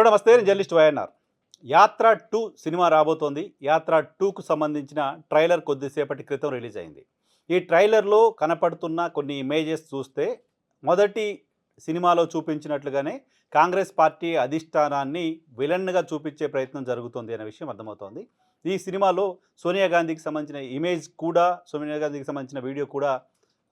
Hello నమస్తే నేను journalist YNR. Yatra two cinema రాబోతోంది. యాత్ర టూకు సంబంధించిన ట్రైలర్ కొద్దిసేపటి క్రితం రిలీజ్ అయింది. ఈ ట్రైలర్లో కనపడుతున్న కొన్ని ఇమేజెస్ చూస్తే మొదటి సినిమాలో చూపించినట్లుగానే కాంగ్రెస్ పార్టీ అధిష్టానాన్ని విలన్గా చూపించే ప్రయత్నం జరుగుతుంది అనే విషయం అర్థమవుతోంది. ఈ సినిమాలో సోనియా గాంధీకి సంబంధించిన ఇమేజ్ కూడా సోనియా గాంధీకి సంబంధించిన వీడియో కూడా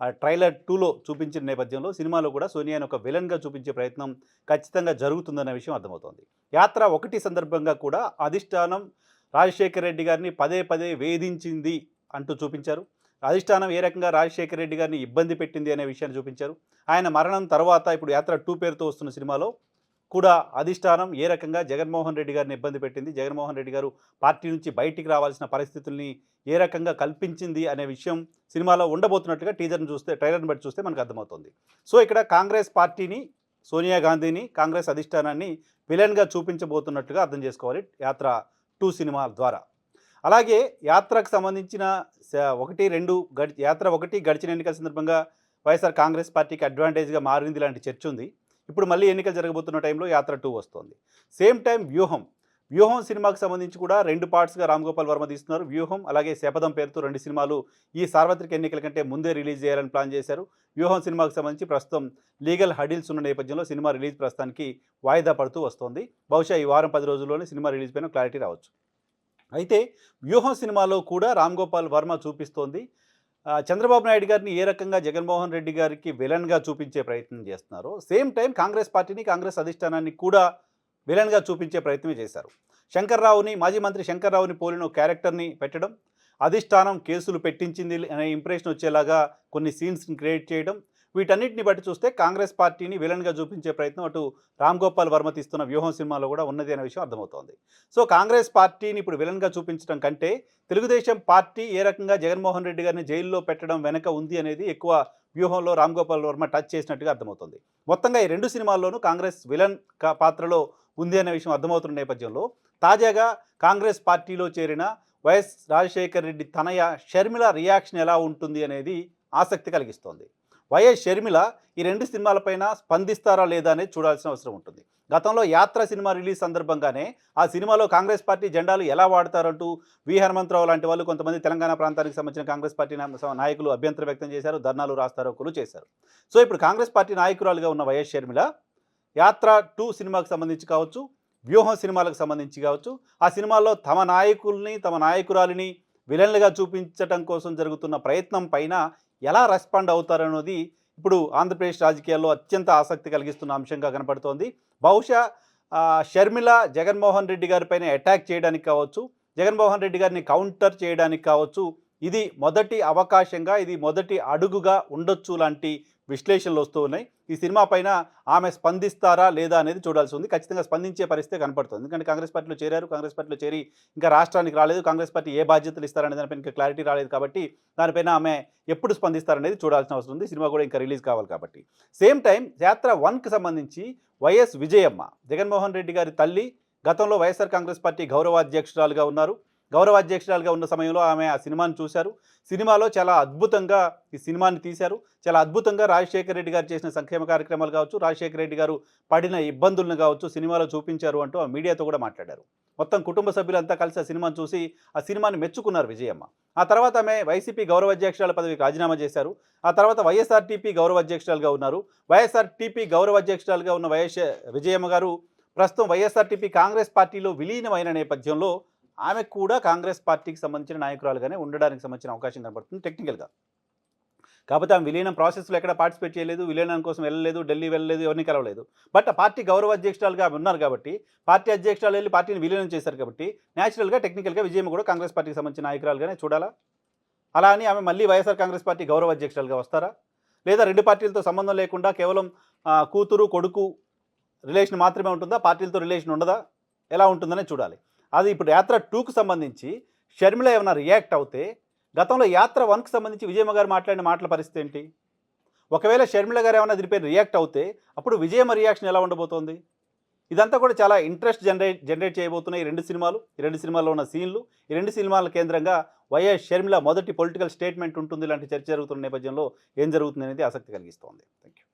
ఆ ట్రైలర్ టూలో చూపించిన నేపథ్యంలో సినిమాలో కూడా సోనియాని ఒక విలన్గా చూపించే ప్రయత్నం ఖచ్చితంగా జరుగుతుందన్న విషయం అర్థమవుతోంది. యాత్ర ఒకటి సందర్భంగా కూడా అధిష్టానం రాజశేఖర్ రెడ్డి గారిని పదే పదే వేధించింది అంటూ చూపించారు. అధిష్టానం ఏ రకంగా రాజశేఖర రెడ్డి గారిని ఇబ్బంది పెట్టింది అనే విషయాన్ని చూపించారు. ఆయన మరణం తర్వాత ఇప్పుడు యాత్ర టూ పేరుతో వస్తున్న సినిమాలో కూడా అధిష్టానం ఏ రకంగా జగన్మోహన్ రెడ్డి గారిని ఇబ్బంది పెట్టింది? జగన్మోహన్ రెడ్డి గారు పార్టీ నుంచి బయటికి రావాల్సిన పరిస్థితుల్ని ఏ రకంగా కల్పించింది అనే విషయం సినిమాలో ఉండబోతున్నట్టుగా టీజర్ని చూస్తే ట్రైలర్ని బట్టి చూస్తే మనకు అర్థమవుతుంది. సో ఇక్కడ కాంగ్రెస్ పార్టీని సోనియా గాంధీని కాంగ్రెస్ అధిష్టానాన్ని విలన్గా చూపించబోతున్నట్టుగా అర్థం చేసుకోవాలి యాత్ర టూ సినిమా ద్వారా. అలాగే యాత్రకు సంబంధించిన స- ఒకటి రెండు గడి యాత్ర ఒకటి గడిచిన ఎన్నికల సందర్భంగా వైఎస్ఆర్ కాంగ్రెస్ పార్టీకి అడ్వాంటేజ్గా మారింది లాంటి చర్చ ఉంది. ఇప్పుడు మళ్ళీ ఎన్నికలు జరగబోతున్న టైంలో యాత్ర టూ వస్తుంది. సేమ్ టైం వ్యూహం. వ్యూహం సినిమాకి సంబంధించి కూడా రెండు పార్ట్స్గా రామ్ గోపాల్ వర్మ తీస్తున్నారు. వ్యూహం అలాగే శపథం పేరుతో రెండు సినిమాలు ఈ సార్వత్రిక ఎన్నికల కంటే ముందే రిలీజ్ చేయాలని ప్లాన్ చేశారు. వ్యూహం సినిమాకి సంబంధించి ప్రస్తుతం లీగల్ హడిల్స్ ఉన్న నేపథ్యంలో సినిమా రిలీజ్ ప్రస్తుతానికి వాయిదా పడుతూ వస్తోంది. బహుశా ఈ వారం పది రోజుల్లోనే సినిమా రిలీజ్ పైన క్లారిటీ రావచ్చు. అయితే వ్యూహం సినిమాలో కూడా రామ్ గోపాల్ వర్మ చూపిస్తోంది. చంద్రబాబు నాయుడు గారిని ఏ రకంగా జగన్మోహన్ రెడ్డి గారికి విలన్గా చూపించే ప్రయత్నం చేస్తున్నారో సేమ్ టైం కాంగ్రెస్ పార్టీని కాంగ్రెస్ అధిష్టానాన్ని కూడా విలన్గా చూపించే ప్రయత్నమే చేశారు. శంకర్రావుని మాజీ మంత్రి శంకర్రావుని పోలిన క్యారెక్టర్ని పెట్టడం అధిష్టానం కేసులు పెట్టించింది అనే ఇంప్రెషన్ వచ్చేలాగా కొన్ని సీన్స్ని క్రియేట్ చేయడం వీటన్నిటిని బట్టి చూస్తే కాంగ్రెస్ పార్టీని విలన్గా చూపించే ప్రయత్నం అటు రామ్ గోపాల్ వర్మ తీస్తున్న వ్యూహం సినిమాలో కూడా ఉన్నది అనే విషయం అర్థమవుతోంది. సో కాంగ్రెస్ పార్టీని ఇప్పుడు విలన్గా చూపించడం కంటే తెలుగుదేశం పార్టీ ఏ రకంగా జగన్మోహన్ రెడ్డి గారిని జైల్లో పెట్టడం వెనక ఉంది అనేది ఎక్కువ వ్యూహంలో రామ్ గోపాల్ వర్మ టచ్ చేసినట్టుగా అర్థమవుతుంది. మొత్తంగా ఈ రెండు సినిమాల్లోనూ కాంగ్రెస్ విలన్ పాత్రలో ఉంది అనే విషయం అర్థమవుతున్న నేపథ్యంలో తాజాగా కాంగ్రెస్ పార్టీలో చేరిన వైఎస్ రాజశేఖర్ రెడ్డి తనయ షర్మిల రియాక్షన్ ఎలా ఉంటుంది అనేది ఆసక్తి కలిగిస్తోంది. వైఎస్ షర్మిల ఈ రెండు సినిమాలపైన స్పందిస్తారా లేదా అనేది చూడాల్సిన అవసరం ఉంటుంది. గతంలో యాత్ర సినిమా రిలీజ్ సందర్భంగానే ఆ సినిమాలో కాంగ్రెస్ పార్టీ జెండాలు ఎలా వాడతారంటూ వి హనుమంతరావు లాంటి వాళ్ళు కొంతమంది తెలంగాణ ప్రాంతానికి సంబంధించిన కాంగ్రెస్ పార్టీ నాయకులు అభ్యంతరం వ్యక్తం చేశారు ధర్నాలు రాస్తారోకులు చేశారు. సో ఇప్పుడు కాంగ్రెస్ పార్టీ నాయకురాలుగా ఉన్న వైఎస్ షర్మిల యాత్ర టూ సినిమాకు సంబంధించి కావచ్చు వ్యూహం సినిమాలకు సంబంధించి కావచ్చు ఆ సినిమాల్లో తమ నాయకుల్ని తమ నాయకురాలిని విలన్లుగా చూపించటం కోసం జరుగుతున్న ప్రయత్నం పైన ఎలా రెస్పాండ్ అవుతారన్నది ఇప్పుడు ఆంధ్రప్రదేశ్ రాజకీయాల్లో అత్యంత ఆసక్తి కలిగిస్తున్న అంశంగా కనపడుతోంది. బహుశా షర్మిల జగన్మోహన్ రెడ్డి గారిపైన అటాక్ చేయడానికి కావచ్చు జగన్మోహన్ రెడ్డి గారిని కౌంటర్ చేయడానికి కావచ్చు ఇది మొదటి అవకాశంగా ఇది మొదటి అడుగుగా ఉండొచ్చు లాంటి విశ్లేషణలు వస్తూ ఉన్నాయి. ఈ సినిమా పైన ఆమె స్పందిస్తారా లేదా అనేది చూడాల్సి ఉంది. ఖచ్చితంగా స్పందించే పరిస్థితి కనపడుతుంది. ఎందుకంటే కాంగ్రెస్ పార్టీలో చేరారు. కాంగ్రెస్ పార్టీలో చేరి ఇంకా రాష్ట్రానికి రాలేదు. కాంగ్రెస్ పార్టీ ఏ బాధ్యతలు ఇస్తారనే దానిపైన ఇంకా క్లారిటీ రాలేదు కాబట్టి దానిపైన ఆమె ఎప్పుడు స్పందిస్తారనేది చూడాల్సిన అవసరం ఉంది. సినిమా కూడా ఇంకా రిలీజ్ కావాలి కాబట్టి. సేమ్ టైం యాత్ర వన్కి సంబంధించి వైఎస్ విజయమ్మ జగన్మోహన్ రెడ్డి గారి తల్లి గతంలో వైఎస్ఆర్ కాంగ్రెస్ పార్టీ గౌరవాధ్యక్షురాలుగా ఉన్నారు. గౌరవాధ్యక్షురాలుగా ఉన్న సమయంలో ఆమె ఆ సినిమాను చూశారు. సినిమాలో చాలా అద్భుతంగా ఈ సినిమాని తీశారు. చాలా అద్భుతంగా రాజశేఖర రెడ్డి గారు చేసిన సంక్షేమ కార్యక్రమాలు కావచ్చు రాజశేఖర రెడ్డి గారు పడిన ఇబ్బందులను కావచ్చు సినిమాలో చూపించారు అంటూ ఆ మీడియాతో కూడా మాట్లాడారు. మొత్తం కుటుంబ సభ్యులంతా కలిసి ఆ సినిమాను చూసి ఆ సినిమాని మెచ్చుకున్నారు విజయమ్మ. ఆ తర్వాత ఆమె వైసీపీ గౌరవాధ్యక్షురాల పదవికి రాజీనామా చేశారు. ఆ తర్వాత వైఎస్ఆర్టీపీ గౌరవాధ్యక్షురాలుగా ఉన్నారు. వైఎస్ఆర్టీపీ గౌరవాధ్యక్షురాలుగా ఉన్న వైఎస్ విజయమ్మ గారు ప్రస్తుతం వైఎస్ఆర్టీపీ కాంగ్రెస్ పార్టీలో విలీనమైన నేపథ్యంలో ఆమె కూడా కాంగ్రెస్ పార్టీకి సంబంధించిన నాయకురాలుగానే ఉండడానికి సంబంధించిన అవకాశం కనబడుతుంది టెక్నికల్గా కాకపోతే ఆమె విలీనం ప్రాసెస్లో ఎక్కడ పార్టిసిపేట్ చేయలేదు విలీనం కోసం వెళ్ళలేదు ఢిల్లీ వెళ్ళలేదు ఎవరిని కలవలేదు. బట్ పార్టీ గౌరవ అధ్యక్షురాలుగా ఆమె ఉన్నారు కాబట్టి పార్టీ అధ్యక్షురాలు వెళ్ళి పార్టీని విలీనం చేశారు కాబట్టి న్యాచురల్గా టెక్నికల్గా విజయం కూడా కాంగ్రెస్ పార్టీకి సంబంధించిన నాయకురాలుగానే చూడాలా? అలా అని ఆమె మళ్ళీ వైఎస్ఆర్ కాంగ్రెస్ పార్టీ గౌరవ అధ్యక్షురాలుగా వస్తారా? లేదా రెండు పార్టీలతో సంబంధం లేకుండా కేవలం కూతురు కొడుకు రిలేషన్ మాత్రమే ఉంటుందా? పార్టీలతో రిలేషన్ ఉండదా? ఎలా ఉంటుందనే చూడాలి. అది ఇప్పుడు యాత్ర టూకు సంబంధించి షర్మిల ఏమైనా రియాక్ట్ అవుతే గతంలో యాత్ర వన్కి సంబంధించి విజయమ్మ గారు మాట్లాడిన మాటల పరిస్థితి ఏంటి? ఒకవేళ షర్మిల గారు ఏమైనా దీనిపై రియాక్ట్ అవుతే అప్పుడు విజయమ్మ రియాక్షన్ ఎలా ఉండబోతోంది? ఇదంతా కూడా చాలా ఇంట్రెస్ట్ జనరేట్ జనరేట్ చేయబోతున్నాయి ఈ రెండు సినిమాలు. ఈ రెండు సినిమాల్లో ఉన్న సీన్లు ఈ రెండు సినిమాల కేంద్రంగా వైఎస్ షర్మిల మొదటి పొలిటికల్ స్టేట్మెంట్ ఉంటుంది. ఇలాంటి చర్చ జరుగుతున్న నేపథ్యంలో ఏం జరుగుతుంది అనేది ఆసక్తి కలిగిస్తోంది. Thank you